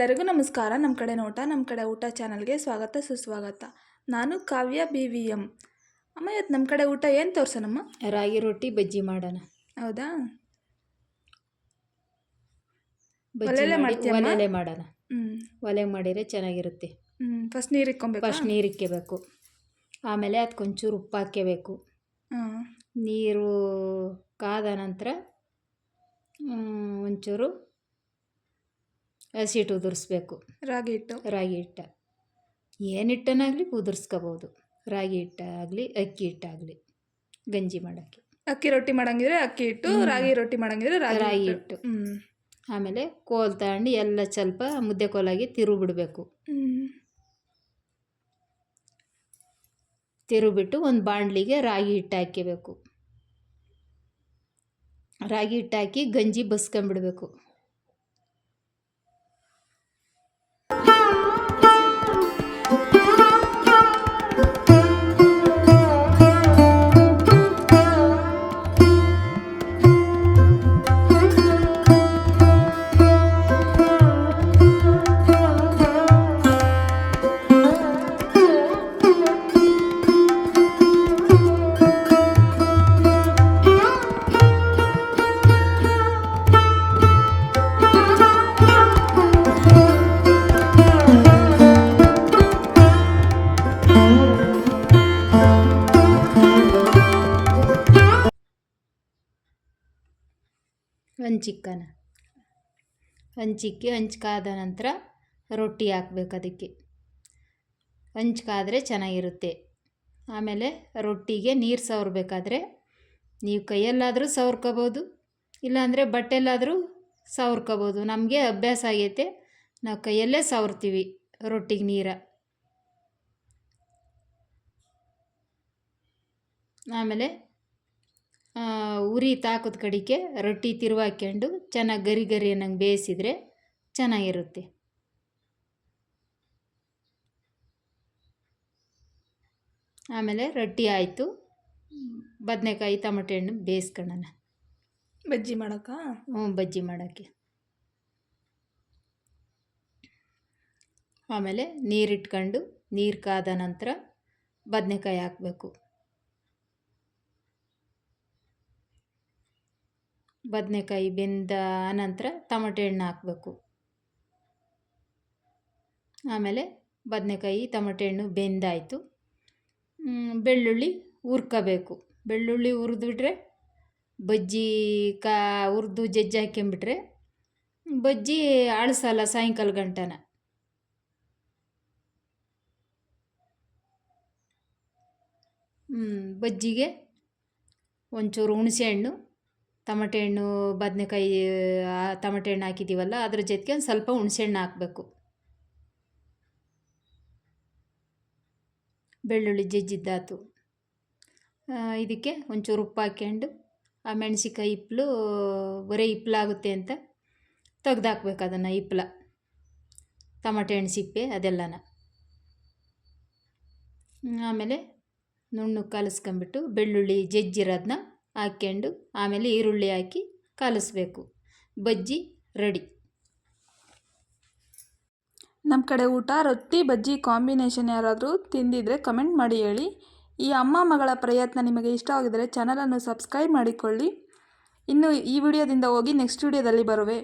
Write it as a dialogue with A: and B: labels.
A: ಎಲ್ಲರಿಗೂ ನಮಸ್ಕಾರ. ನಮ್ಮ ಕಡೆ ನೋಟ ನಮ್ಮ ಕಡೆ ಊಟ ಚಾನಲ್ಗೆ ಸ್ವಾಗತ ಸುಸ್ವಾಗತ. ನಾನು ಕಾವ್ಯ ಬಿ ವಿ ಎಂ ಅಮ್ಮ ಇವತ್ತು ನಮ್ಮ ಕಡೆ ಊಟ ಏನು ತೋರ್ಸೋಣಮ್ಮ
B: ರಾಗಿ ರೊಟ್ಟಿ ಬಜ್ಜಿ ಮಾಡೋಣ.
A: ಹೌದಾ?
B: ಒಲೆ
A: ಒಲೆಲೆ?
B: ಒಲೆಲೆ ಮಾಡೋಣ.
A: ಹ್ಞೂ
B: ಒಲೆ ಮಾಡಿದರೆ ಚೆನ್ನಾಗಿರುತ್ತೆ.
A: ಹ್ಞೂ ಫಸ್ಟ್ ನೀರು ಇಕ್ಕೊಬೇಕು?
B: ಫಸ್ಟ್ ನೀರು ಇಕ್ಕೇಬೇಕು. ಆಮೇಲೆ ಅದಕ್ಕೊಂಚೂರು ಉಪ್ಪು ಹಾಕ್ಕೋಬೇಕು.
A: ಹಾಂ.
B: ನೀರು ಕಾದ ನಂತರ ಮ್, ಒಂಚೂರು ಹಸಿಟ್ಟು ಉದುರಿಸ್ಬೇಕು.
A: ರಾಗಿ ಹಿಟ್ಟು.
B: ರಾಗಿ ಹಿಟ್ಟ. ಏನು ಹಿಟ್ಟನಾಗಲಿ ಉದುರಿಸ್ಕೋಬೋದು. ರಾಗಿ ಹಿಟ್ಟಾಗಲಿ ಅಕ್ಕಿ ಹಿಟ್ಟಾಗಲಿ ಗಂಜಿ ಮಾಡೋಕ್ಕೆ.
A: ಅಕ್ಕಿ ರೊಟ್ಟಿ ಮಾಡಂಗಿದ್ರೆ ಅಕ್ಕಿ ಹಿಟ್ಟು ರಾಗಿ ರೊಟ್ಟಿ ಮಾಡಂಗಿದ್ರೆ ರಾಗಿ ಹಿಟ್ಟು.
B: ಹಿಟ್ಟು. ಆಮೇಲೆ ಕೋಲ್ ತಗೊಂಡು ಎಲ್ಲ ಸ್ವಲ್ಪ ಮುದ್ದೆ ಕೋಲಾಗಿ ತಿರು ಬಿಡಬೇಕು. ತಿರುಬಿಟ್ಟು ಒಂದು ಬಾಣಲಿಗೆ ರಾಗಿ ಹಿಟ್ಟು ಹಾಕಿಬೇಕು ರಾಗಿ ಹಿಟ್ಟು ಹಾಕಿ ಗಂಜಿ ಬಸ್ಕೊಂಬಿಡ್ಬೇಕು. ಹಂಚಿಕ್ಕನ. ಹಂಚಿಕ್ಕಿ, ಹಂಚ್ಕಾದ ನಂತರ ರೊಟ್ಟಿ ಹಾಕ್ಬೇಕು ಅದಕ್ಕೆ. ಹಂಚ್ಕಾದ್ರೆ ಚೆನ್ನಾಗಿರುತ್ತೆ. ಆಮೇಲೆ ರೊಟ್ಟಿಗೆ ನೀರು ಸವರ್ಬೇಕಾದ್ರೆ ನೀವು ಕೈಯಲ್ಲಾದರೂ ಸವರ್ಕೋಬೋದು, ಇಲ್ಲಾಂದರೆ ಬಟ್ಟೆಲ್ಲಾದರೂ ಸವರ್ಕೋಬೋದು. ನಮಗೆ ಅಭ್ಯಾಸ ಆಗೈತೆ, ನಾವು ಕೈಯಲ್ಲೇ ಸವರ್ತೀವಿ ರೊಟ್ಟಿಗೆ ನೀರ. ಆಮೇಲೆ ಉರಿ ತಾಕದ ಕಡಿಕೆ ರೊಟ್ಟಿ ತಿರುವಾಕ್ಯಂಡು ಚೆನ್ನಾಗಿ ಗರಿ ಗರಿ ಅನ್ನಂಗೆ ಬೇಯಿಸಿದರೆ ಚೆನ್ನಾಗಿರುತ್ತೆ. ಆಮೇಲೆ ರೊಟ್ಟಿ ಆಯಿತು. ಬದನೆಕಾಯಿ ತಮಟೆ ಹಣ್ಣು ಬೇಯಿಸ್ಕೊಳ್ಳೋಣ
A: ಬಜ್ಜಿ ಮಾಡೋಕ
B: ಹ್ಞೂ ಬಜ್ಜಿ ಮಾಡೋಕ್ಕೆ. ಆಮೇಲೆ ನೀರಿಟ್ಕೊಂಡು ನೀರು ಕಾದ ನಂತರ ಬದನೆಕಾಯಿ ಹಾಕಬೇಕು. ಬದನೆಕಾಯಿ ಬೆಂದ ನಂತರ ಟಮಟೆ ಹಣ್ಣು ಹಾಕಬೇಕು. ಆಮೇಲೆ ಬದನೆಕಾಯಿ, ಟಮಟೆ ಹಣ್ಣು ಬೆಂದಾಯಿತು. ಬೆಳ್ಳುಳ್ಳಿ ಹುರ್ಕೋಬೇಕು. ಬೆಳ್ಳುಳ್ಳಿ ಹುರಿದ್ಬಿಟ್ರೆ ಬಜ್ಜಿ ಕಾ ಹುರಿದು ಜಜ್ಜಿ ಹಾಕ್ಕೊಂಬಿಟ್ರೆ ಬಜ್ಜಿ ಅಳಿಸಲ್ಲ ಸಾಯಂಕಾಲ ಗಂಟನ. ಬಜ್ಜಿಗೆ ಒಂಚೂರು ಹುಣಸೆ ಹಣ್ಣು ಟಮಟೆ ಹಣ್ಣು, ಬದನೆಕಾಯಿ ಟಮಟೆ ಹಣ್ಣು ಹಾಕಿದ್ದೀವಲ್ಲ ಅದ್ರ ಜೊತೆಗೆ ಒಂದು ಸ್ವಲ್ಪ ಹುಣಸೆ ಹಣ್ಣು ಹಾಕಬೇಕು. ಬೆಳ್ಳುಳ್ಳಿ ಜಜ್ಜಿದ್ದಾತು. ಇದಕ್ಕೆ ಒಂಚೂರು ಉಪ್ಪು ಹಾಕ್ಕೊಂಡು ಆ ಮೆಣಸಿಕಾಯಿ ಇಪ್ಪಲು ಬರೀ ಇಪ್ಪಲಾಗುತ್ತೆ ಅಂತ ತೆಗ್ದಾಕ್ಬೇಕು ಅದನ್ನು ಇಪ್ಪಲ ಟಮಟೆ ಹಣ್ಣು ಸಿಪ್ಪೆ ಅದೆಲ್ಲನ. ಆಮೇಲೆ ನುಣ್ಣು ಕಲಿಸ್ಕೊಂಬಿಟ್ಟು ಬೆಳ್ಳುಳ್ಳಿ ಜಜ್ಜಿರೋದನ್ನ ಹಾಕ್ಕೊಂಡು ಆಮೇಲೆ ಈರುಳ್ಳಿ ಹಾಕಿ ಕಲಿಸ್ಬೇಕು. ಬಜ್ಜಿ ರೆಡಿ.
A: ನಮ್ಮ ಕಡೆ ಊಟ, ರೊಟ್ಟಿ, ಬಜ್ಜಿ ಕಾಂಬಿನೇಷನ್ ಯಾರಾದರೂ ತಿಂದಿದ್ರೆ ಕಮೆಂಟ್ ಮಾಡಿ ಹೇಳಿ. ಈ ಅಮ್ಮ ಮಗಳ ಪ್ರಯತ್ನ ನಿಮಗೆ ಇಷ್ಟವಾಗಿದ್ದರೆ ಚಾನಲನ್ನು ಸಬ್ಸ್ಕ್ರೈಬ್ ಮಾಡಿಕೊಳ್ಳಿ. ಇನ್ನು ಈ ವಿಡಿಯೋದಿಂದ ಹೋಗಿ ನೆಕ್ಸ್ಟ್ ವಿಡಿಯೋದಲ್ಲಿ ಬರುವೆ.